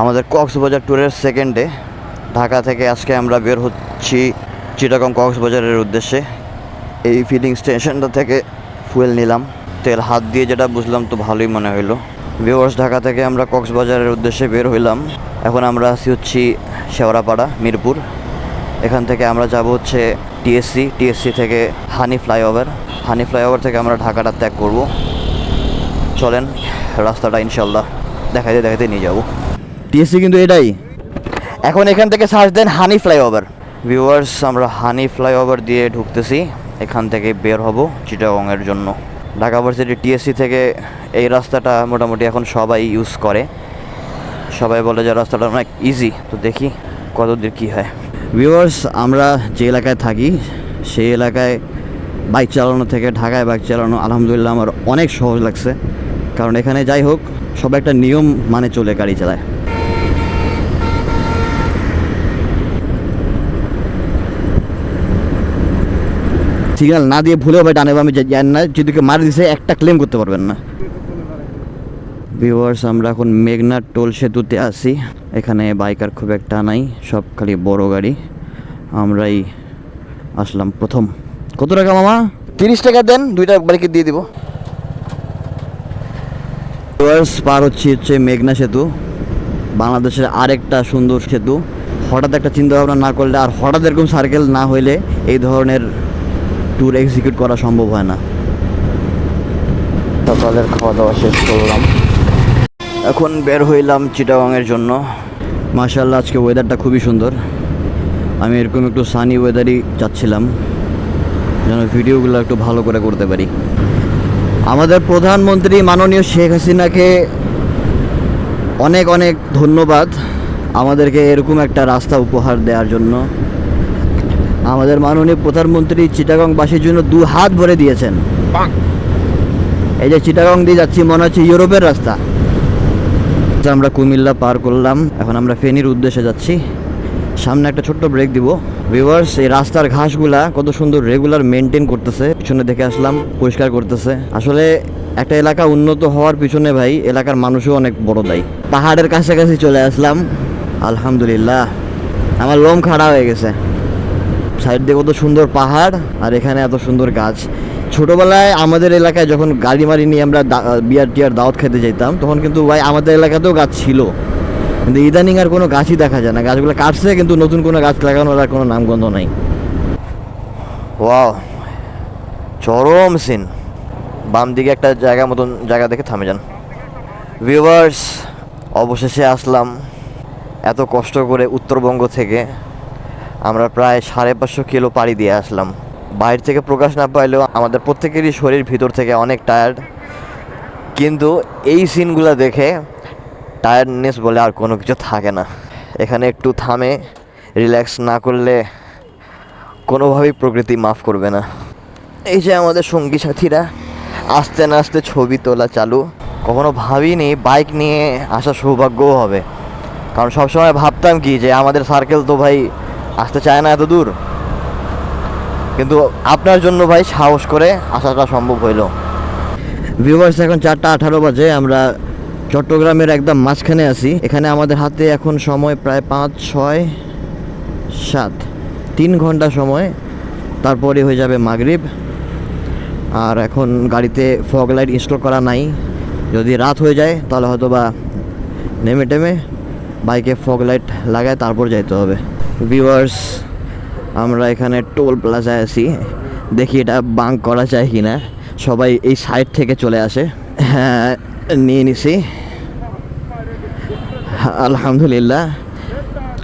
আমাদের কক্সবাজার ট্যুরের সেকেন্ডে ঢাকা থেকে আজকে আমরা বের হচ্ছি চিটাগং কক্সবাজারের উদ্দেশ্যে। এই ফিলিং স্টেশনটা থেকে ফুয়েল নিলাম। তেল হাত দিয়ে যেটা বুঝলাম তো ভালোই মনে হইল। ভিউয়ার্স ঢাকা থেকে আমরা কক্সবাজারের উদ্দেশ্যে বের হইলাম। এখন আমরা আসি হচ্ছি শেওড়াপাড়া, মিরপুর। এখান থেকে আমরা যাব হচ্ছে টিএসসি টিএসসি থেকে হানি ফ্লাইওভার হানি ফ্লাইওভার থেকে আমরা ঢাকাটা ত্যাগ করব। চলেন, রাস্তাটা ইনশাল্লাহ দেখাইতে দেখাইতে নিয়ে যাব। টিএসসি কিন্তু এটাই। এখন এখান থেকে সার্চ দেন হানি ফ্লাইওভার। ভিউয়ার্স আমরা হানি ফ্লাইওভার দিয়ে ঢুকতেছি। এখান থেকে বের হব চিটাগংয়ের জন্য। ঢাকা ভার্সিটি টিএসসি থেকে এই রাস্তাটা মোটামুটি এখন সবাই ইউজ করে। সবাই বলে যে রাস্তাটা অনেক ইজি তো দেখি কতদূর কী হয়। ভিউয়ার্স আমরা যে এলাকায় থাকি সেই এলাকায় বাইক চালানো থেকে ঢাকায় বাইক চালানো আলহামদুলিল্লাহ আমার অনেক সহজ লাগছে। কারণ এখানে যাই হোক সবাই একটা নিয়ম মানে চলে গাড়ি চালায়। সিগন্যাল না দিয়ে ভুলেও ভাই ডানে আমি জানি না যদি কেউ মারি দিছে একটা ক্লেম করতে পারবেন না। ভিউয়ার্স আমরা এখন মেঘনা টোল সেতুতে আছি। এখানে বাইকার খুব একটা নাই সব খালি বড় গাড়ি। আমরাই আসলাম প্রথম। কত টাকা মামা? তিরিশ টাকা দেন দুইটা বাইকে দিয়ে দিব। ভিউয়ার্স পার হচ্ছে হচ্ছে মেঘনা সেতু। বাংলাদেশের আরেকটা সুন্দর সেতু। হঠাৎ একটা চিন্তা ভাবনা না করলে আর হঠাৎ এরকম সার্কেল না হইলে এই ধরনের ট্যুর এক্সিকিউট করা সম্ভব হয় না। সকালের খাওয়া দাওয়া শেষ করলাম। এখন বের হইলাম চিটাগাংয়ের জন্য। মাশাল্লাহ আজকে ওয়েদারটা খুবই সুন্দর। আমি এরকম একটু সানি ওয়েদারই চাচ্ছিলাম। যেন ভিডিওগুলো একটু ভালো করে করতে পারি। আমাদের প্রধানমন্ত্রী মাননীয় শেখ হাসিনাকে অনেক অনেক ধন্যবাদ আমাদেরকে এরকম একটা রাস্তা উপহার দেওয়ার জন্য। আমাদের মাননীয় প্রধানমন্ত্রী চিটাগংবাসীর জন্য দু হাত ভরে দিয়েছেন। এই যে চিটাগং দিয়ে যাচ্ছি মনে হচ্ছে ইউরোপের রাস্তা। তো আমরা কুমিল্লা পার করলাম। এখন আমরা ফেনীর উদ্দেশ্যে যাচ্ছি। সামনে একটা ছোট্ট ব্রেক দিব। ভিউয়ার্স এই রাস্তার ঘাসগুলা কত সুন্দর রেগুলার মেনটেন করতেছে। পিছনে দেখে আসলাম পরিষ্কার করতেছে। আসলে একটা এলাকা উন্নত হওয়ার পিছনে ভাই এলাকার মানুষও অনেক বড় দায়ী। পাহাড়ের কাছাকাছি চলে আসলাম। আলহামদুলিল্লাহ। আমার লোম খাড়া হয়ে গেছে। সাইড দিয়ে কত সুন্দর পাহাড় আর এখানে এত সুন্দর গাছ। ছোটবেলায় আমাদের এলাকায় যখন গাড়ি মারি নিয়ে আমরা বিয়ার টিয়ার দাওয়াত খেতে যেতাম, তখন কিন্তু ভাই আমাদের এলাকাতেও গাছ ছিল। কিন্তু ইদানিং আর কোনো গাছই দেখা যায় না। গাছগুলো কাটছে, কিন্তু নতুন কোনো গাছ লাগানোর আর কোনো নামগন্ধ নাই। ওয়াও, চরম সিন। বাম দিকে একটা জায়গা মতন জায়গা দেখে থামে যান। ভিউয়ার্স, অবশেষে আসলাম। এত কষ্ট করে উত্তরবঙ্গ থেকে। আমরা প্রায় সাড়ে পাঁচশো কিলো পাড়ি দিয়ে আসলাম। বাইরে থেকে প্রকাশ না পাইলেও আমাদের প্রত্যেকেরই শরীর ভিতর থেকে অনেক টায়ার্ড কিন্তু এই সিনগুলো দেখে টায়ার্ডনেস বলে আর কোনো কিছু থাকে না। এখানে একটু থামে রিল্যাক্স না করলে কোনোভাবেই প্রকৃতি মাফ করবে না। এই যে আমাদের সঙ্গী সাথীরা, আস্তে না আস্তে ছবি তোলা চালু। কখনো ভাবিনি বাইক নিয়ে আসা সৌভাগ্যও হবে। কারণ সবসময় ভাবতাম কি যে আমাদের সার্কেল তো ভাই আসতে চায় না এত দূর কিন্তু আপনার জন্য ভাই সাহস করে আসাটা সম্ভব হইল। ভিউয়ার্স এখন চারটা আঠারো বাজে, আমরা চট্টগ্রামের একদম মাঝখানে আছি। এখানে আমাদের হাতে এখন সময় প্রায় পাঁচ, ছয়, সাত, তিন ঘণ্টা সময়। তারপরে হয়ে যাবে মাগরিব। আর এখন গাড়িতে ফগ লাইট ইনস্টল করা নাই। যদি রাত হয়ে যায়, তাহলে হয়তো বা নেমে টেমে বাইকে ফগ লাইট লাগায় তারপর যাইতে হবে। ভিউয়ার্স আমরা এখানে টোল প্লাজায় আছি। দেখি এটা বাঙ্ক করা যায় কি না সবাই এই সাইড থেকে চলে আসে। হ্যাঁ নিয়ে নিছি। আলহামদুলিল্লাহ।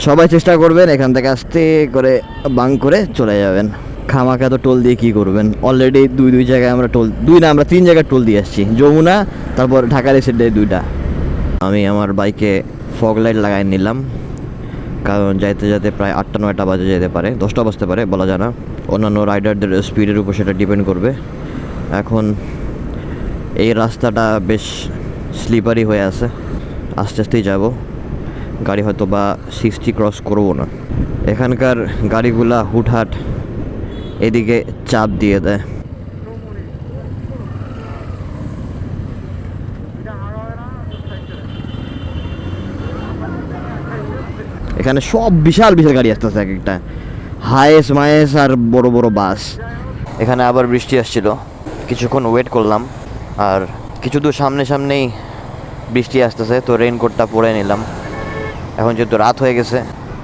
সবাই চেষ্টা করবেন এখান থেকে আসতে করে বাং করে চলে যাবেন। খামাখা তো টোল দিয়ে কী করবেন? অলরেডি দুই দুই জায়গায় আমরা টোল দুই না, আমরা তিন জায়গায় টোল দিয়ে আসছি। যমুনা, তারপর ঢাকার এসে দুইটা। আমি আমার বাইকে ফগ লাইট লাগাই নিলাম। কারণ যাইতে যাইতে প্রায় আটটা, নয়টা বাজে যেতে পারে, দশটা বাজতে পারে, বলা যায় না। অন্যান্য রাইডারদের স্পিডের উপর সেটা ডিপেন্ড করবে। এখন এই রাস্তাটা বেশ স্লিপারি হয়ে আছে। আস্তে আস্তেই যাব। গাড়ি হয়তো বা সিক্সটি ক্রস করব না। এখানকার গাড়িগুলা হুটহাট এদিকে চাপ দিয়ে দেয়। এখানে সব বিশাল বিশাল গাড়ি আসতেছে এক একটা। হায়েস মায়েস আর বড় বড় বাস। এখানে আবার বৃষ্টি আসছিল। কিছুক্ষণ ওয়েট করলাম। আর কিছু দূর সামনে সামনেই বৃষ্টি আসতেছে। তো রেইনকোটটা পরে নিলাম। এখন যেহেতু রাত হয়ে গেছে,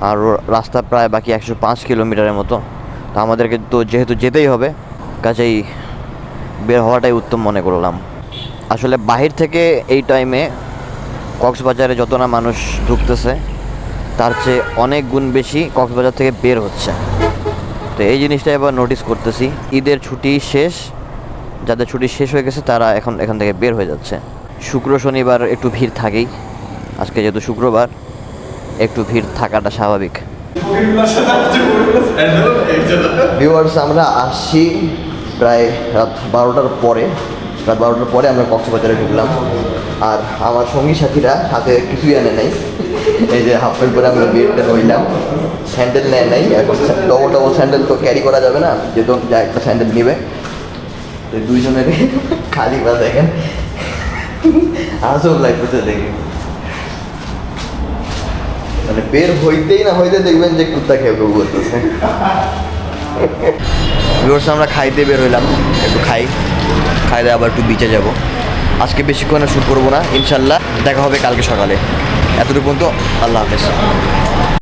আর রাস্তা প্রায় বাকি একশো পাঁচ কিলোমিটারের মতো। তো আমাদেরকে তো যেহেতু যেতেই হবে, কাজেই বের হওয়াটাই উত্তম মনে করলাম। আসলে বাহির থেকে এই টাইমে কক্সবাজারে যত না মানুষ ঢুকতেছে তার চেয়ে অনেক গুণ বেশি কক্সবাজার থেকে বের হচ্ছে। তো এই জিনিসটা এবার নোটিস করতেছি। ঈদের ছুটি শেষ। যাদের ছুটি শেষ হয়ে গেছে, তারা এখন এখান থেকে বের হয়ে যাচ্ছে। শুক্র শনিবার একটু ভিড় থাকেই। আজকে যেহেতু শুক্রবার, একটু ভিড় থাকাটা স্বাভাবিক। ভিউয়ার্স আমরা আসছি প্রায় রাত বারোটার পরে। রাত বারোটার পরে আমরা কক্সবাজারে ঢুকলাম। আর আমার সঙ্গী সাথীরা সাথে কিছুই আনে নাই। এই যে হাফ প্যান্ট পরে আমরা বেডটা হইলাম স্যান্ডেল নেয় নাই এখন ডবল ডবল স্যান্ডেল তো ক্যারি করা যাবে না, যেহেতু যা একটা স্যান্ডেল নিবে। তো দুইজনের খালি বা দেখেন। আসল লাগতেছে দেখে। মানে বের হইতেই না হইতে দেখবেন যে কুত্তা খেয়ে কেউ করতেছে। আমরা খাইতে বের হইলাম। একটু খাই। খাইলে আবার একটু বিচে যাব। আজকে বেশিক্ষণ শুট করব না। ইনশাল্লাহ দেখা হবে কালকে সকালে। এতটুকু পর্যন্ত আল্লাহ হাফেজ।